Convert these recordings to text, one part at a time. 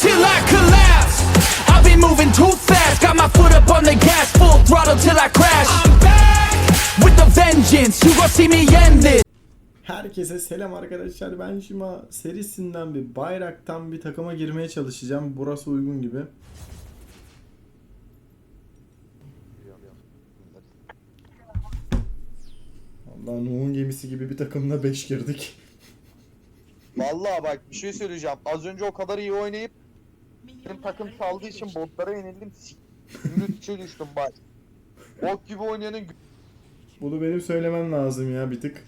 till I collapse. I've been moving too fast, got my foot up on the gas, full throttle till I crash. I'm back with the vengeance. You gon' see me end this. Herkese selam arkadaşlar. Ben Şima serisinden bir bayraktan bir takıma girmeye çalışacağım. Burası uygun gibi. Allah Nuh'un gemisi gibi bir takımla 5 girdik. Vallahi bak bir şey söyleyeceğim. Az önce o kadar iyi oynayıp benim takım saldığı için botlara yenildim. Lütçe düştüm bak. Bok gibi oynayanın Bunu benim söylemem lazım ya bir tık.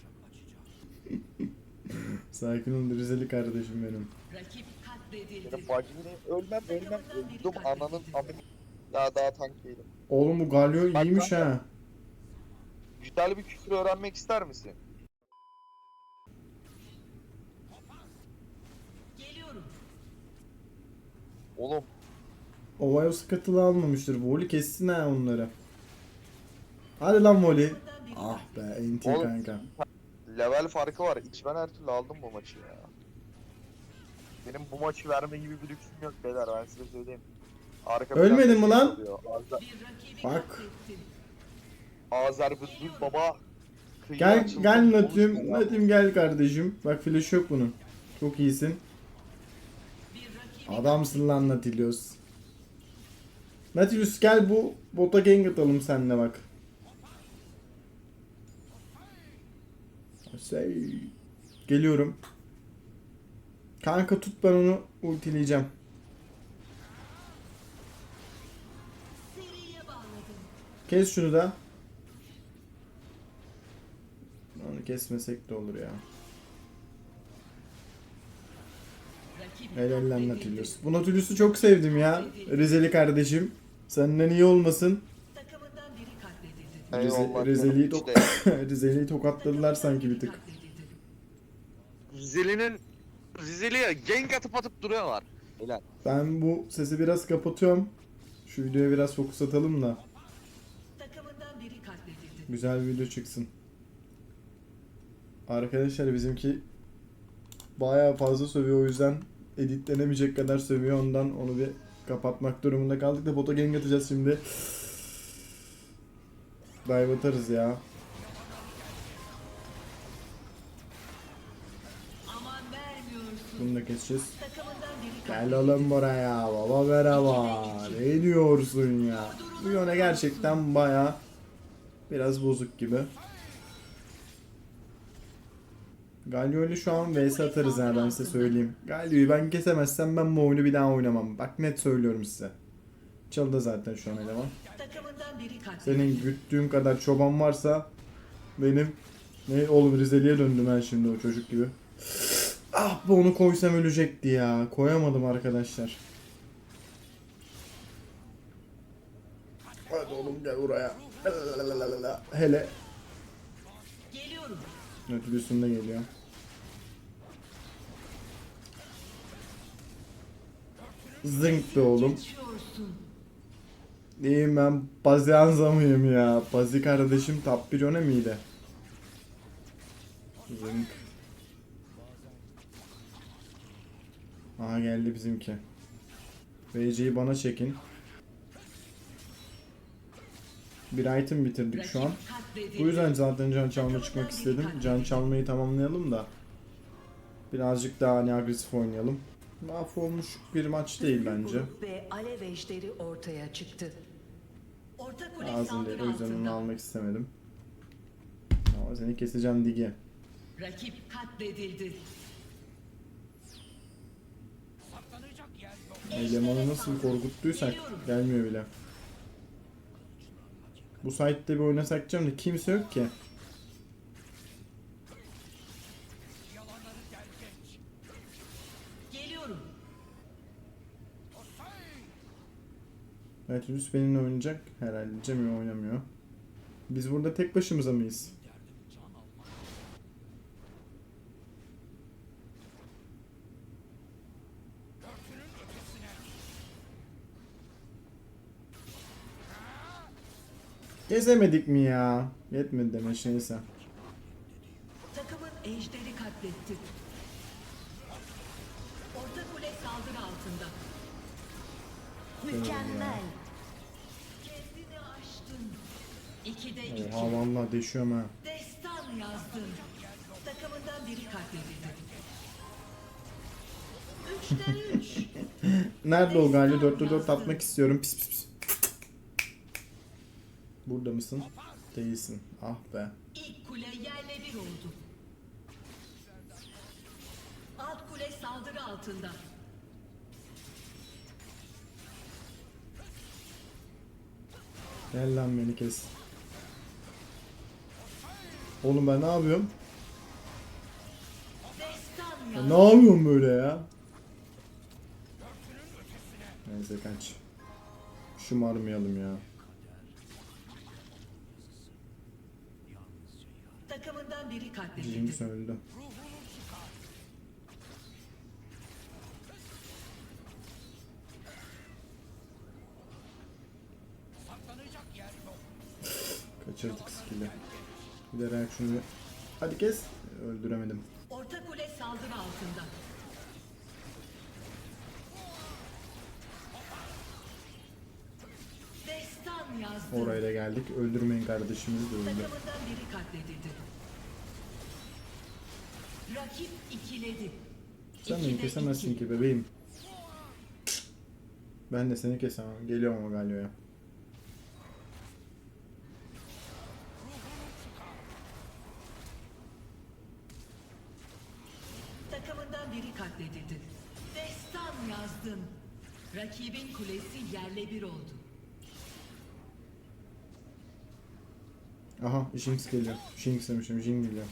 Sakin ol Rizeli kardeşim benim. Rakip katledildi. ölmem ölmem öldüm ananın amını. Daha daha tank değilim. Oğlum bu Galio Bak iyiymiş ha. Güzel bir küfür öğrenmek ister misin? Geliyorum. Oğlum Ovayo skatılı almamıştır. Voli kessin ha onları. Hadi lan Voli. Ah be enti Oğlum. kanka. level farkı var. İç ben her türlü aldım bu maçı ya. Benim bu maçı verme gibi bir lüksüm yok beyler ben size söyleyeyim. Arka Ölmedin mi şey lan? rakibi Bak. Katlettin. Azer Bülbül baba. Gel gel Natim. Natim gel kardeşim. Bak flash yok bunun. Çok iyisin. Adamsın lan Nautilus. Nautilus gel bu bota gank atalım seninle bak. Şey. Geliyorum. Kanka tut ben onu ultileyeceğim. Kes şunu da. Kesmesek de olur ya. Helal lan. Nautilus. Bu Nautilus'u çok sevdim ya. Rizeli kardeşim. Senden iyi olmasın. Rize, Eyvallah, Rizeli'yi, canım, tok- Rizeli'yi tokatladılar sanki bir tık. Rizeli'nin Rizeli'ye gank atıp atıp duruyorlar. Helal. Ben bu sesi biraz kapatıyorum. Şu videoya biraz fokus atalım da Takımından biri katledildi. güzel bir video çıksın. Arkadaşlar bizimki bayağı fazla sövüyor o yüzden editlenemeyecek kadar sövüyor ondan onu bir kapatmak durumunda kaldık da bota gank atacağız şimdi. Dive atarız ya. Bunu da keseceğiz. Gel oğlum buraya baba merhaba. Ne diyorsun ya? Bu yöne gerçekten baya biraz bozuk gibi. Galio ile şu an vs atarız ha ben size söyleyeyim. Galio'yu ben kesemezsem ben bu oyunu bir daha oynamam. Bak net söylüyorum size. Çaldı zaten şu an eleman. Senin güttüğün kadar çoban varsa benim ne oğlum Rizeli'ye döndüm ben şimdi o çocuk gibi. Ah be onu koysam ölecekti ya. Koyamadım arkadaşlar. Hadi oğlum gel buraya. Hele. Geliyorum. Da geliyor. Zınk be oğlum. İyiyim ben Bazianza mıyım ya? Bazi kardeşim top 1 öne miydi? Zınk. Aha geldi bizimki. VC'yi bana çekin. Bir item bitirdik şu an. Bu yüzden zaten can çalma çıkmak istedim. Can çalmayı tamamlayalım da. Birazcık daha hani agresif oynayalım. Mahvolmuş bir maç değil bence. Ve alev ejderi ortaya çıktı. Orta kule değil o yüzden onu almak istemedim. Ama seni keseceğim Digi. Rakip katledildi. Elemanı nasıl korkuttuysak gelmiyor bile. Bu site'de bir oynasak canım da kimse yok ki. Evet Yunus benimle oynayacak. Herhalde Cemil oynamıyor. Biz burada tek başımıza mıyız? Gezemedik mi ya? Yetmedi demek neyse. Takım Takımın ejderi katletti. Orta kule saldırı altında. Mükemmel. İkide iki. Oha valla deşiyorum ha. Destan yazdın. Takımından biri katledildi. Üçte üç. Nerede o Galio? 4'te 4 atmak istiyorum. Pis pis pis. Burada mısın? Değilsin. Ah be. İlk kule yerle bir oldu. Alt kule saldırı altında. Gel lan beni kes. Oğlum ben ne yapıyorum? Ya ne yapıyorum böyle ya? Neyse kaç. Şımarmayalım ya. Takımından biri katledildi. Jinx öldü. Giderek şunu Hadi kes. Öldüremedim. Orta kule saldırı altında. Destan yazdın. Oraya da geldik. Öldürmeyin kardeşimiz de öldü. Takımından biri katledildi. Rakip ikiledi. Sen beni İkide kesemezsin iki. ki bebeğim. Ben de seni kesemem. Geliyorum ama Galio'ya. Takımından biri katledildi. Destan yazdın. Rakibin kulesi yerle bir oldu. Aha Jinx geliyor. Jinx demişim. Jin geliyor.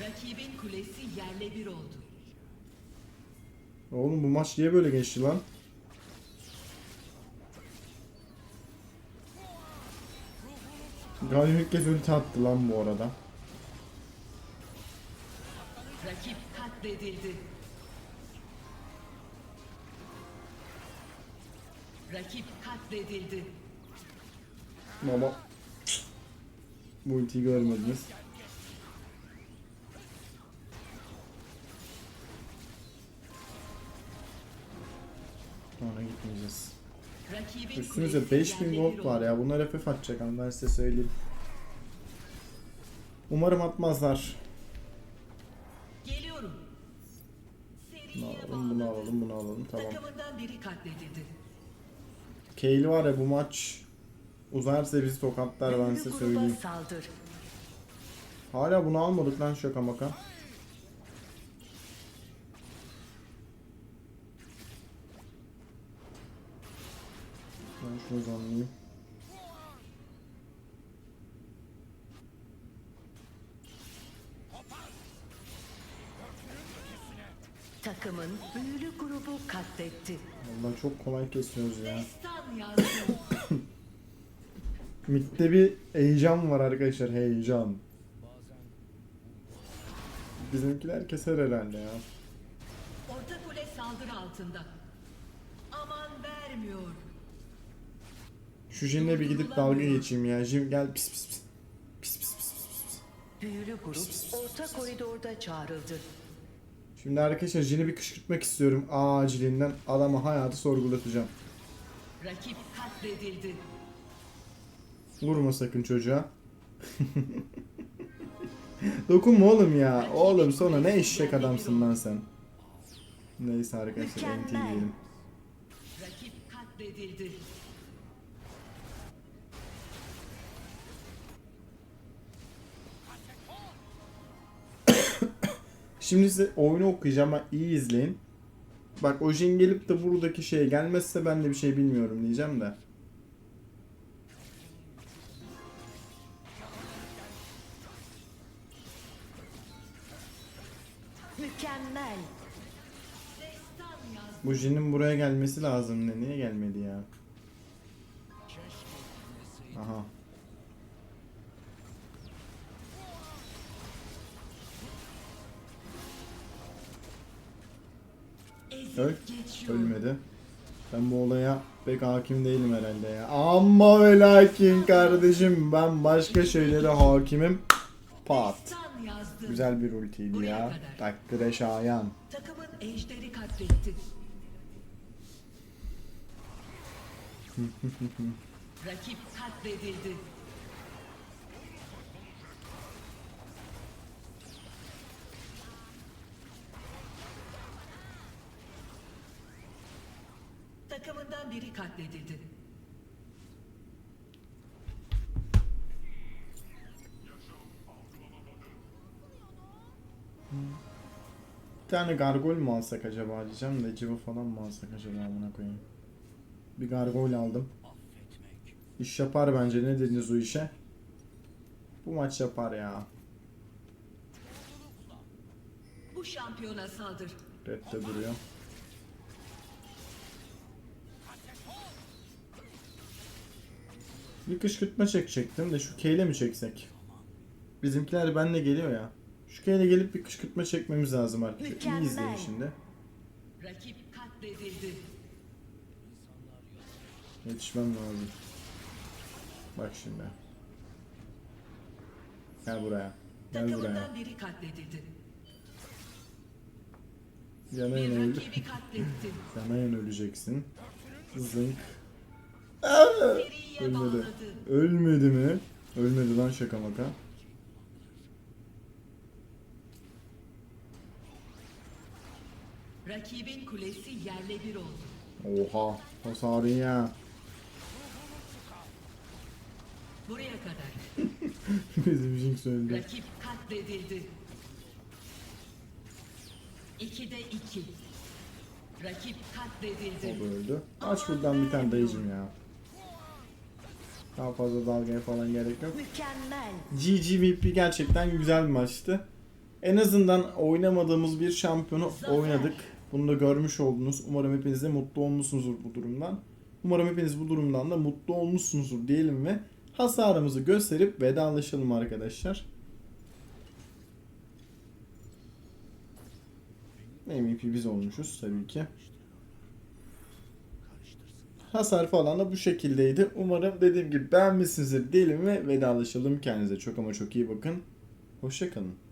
Rakibin kulesi yerle bir oldu. Oğlum bu maç niye böyle geçti lan? Galio ilk kez ulti attı lan bu arada. Rakip katledildi. Rakip katledildi. Baba. Bu ultiyi görmediniz. Ona gitmeyeceğiz. Kulesi 5000 yerle gold var ya. Bunlar FF atacak ama ben size söyleyeyim. Umarım atmazlar. Geliyorum. Bunu alalım, bunu alalım, bunu alalım. Tamam. Takımından biri katledildi. Kaylee var ya bu maç uzarsa bizi tokatlar ben size söyleyeyim. Hala bunu almadık lan şaka maka. Ben şunu zanlayayım. Takımın büyülü grubu katletti. Vallahi çok kolay kesiyoruz ya. Mid'de bir heyecan var arkadaşlar heyecan. Bizimkiler keser herhalde ya. Orta kule saldırı altında. Aman vermiyor. Şu Jin'le bir gidip dalga geçeyim ya. Jin gel pis pis pis. Pis pis pis pis pis. Büyülü grup orta koridorda çağrıldı. Şimdi arkadaşlar Jin'i bir kışkırtmak istiyorum acilinden. Adama hayatı sorgulatacağım. Rakip katledildi. Vurma sakın çocuğa. Dokunma oğlum ya. Oğlum sonra ne eşek adamsın lan sen. Neyse arkadaşlar NT Mükemmel. diyelim. Rakip katledildi. Şimdi size oyunu okuyacağım ama iyi izleyin. Bak o Jin gelip de buradaki şeye gelmezse ben de bir şey bilmiyorum diyeceğim de. Mükemmel. Bu Jin'in buraya gelmesi lazım. Ne, niye gelmedi ya? Aha. Öl. Ölmedi. Ben bu olaya pek hakim değilim herhalde ya. Ama ve lakin kardeşim ben başka şeylere hakimim. Pat. Güzel bir ultiydi ya. Takdire şayan. Takımın ejderi katletti. Rakip katledildi. Biri katledildi. Bir tane gargol mu alsak acaba diyeceğim de civa falan mı alsak acaba amına koyayım. Bir gargol aldım. İş yapar bence ne dediniz o işe? Bu maç yapar ya. Bu şampiyona saldır. Red'de duruyor. Bir kışkırtma çekecektim de şu K ile mi çeksek? Bizimkiler benle geliyor ya. Şu K ile gelip bir kışkırtma çekmemiz lazım. İyi Mükemmel. izleyin şimdi. Rakip katledildi. Yetişmem lazım. Bak şimdi. Gel buraya. Gel buraya. Biri katledildi. Rakibi katletti. Yanayan öleceksin. Zınk. Ölmedi. Ölmedi mi? Ölmedi lan şaka maka. Rakibin kulesi yerle bir oldu. Oha. Hasarı ya. Buraya kadar. Bizim Jinx öldü. Rakip katledildi. İkide iki. Rakip O katledildi. da öldü. Aç buradan bir tane dayıcım ya. Daha fazla dalgaya falan gerek yok. Mükemmel. GGVP gerçekten güzel bir maçtı. En azından oynamadığımız bir şampiyonu oynadık. Bunu da görmüş oldunuz. Umarım hepiniz de mutlu olmuşsunuzdur bu durumdan. Umarım hepiniz bu durumdan da mutlu olmuşsunuzdur diyelim ve hasarımızı gösterip vedalaşalım arkadaşlar. MVP biz olmuşuz tabii ki. Hasar falan da bu şekildeydi. Umarım dediğim gibi beğenmişsinizdir diyelim ve vedalaşalım. Kendinize çok ama çok iyi bakın. Hoşçakalın.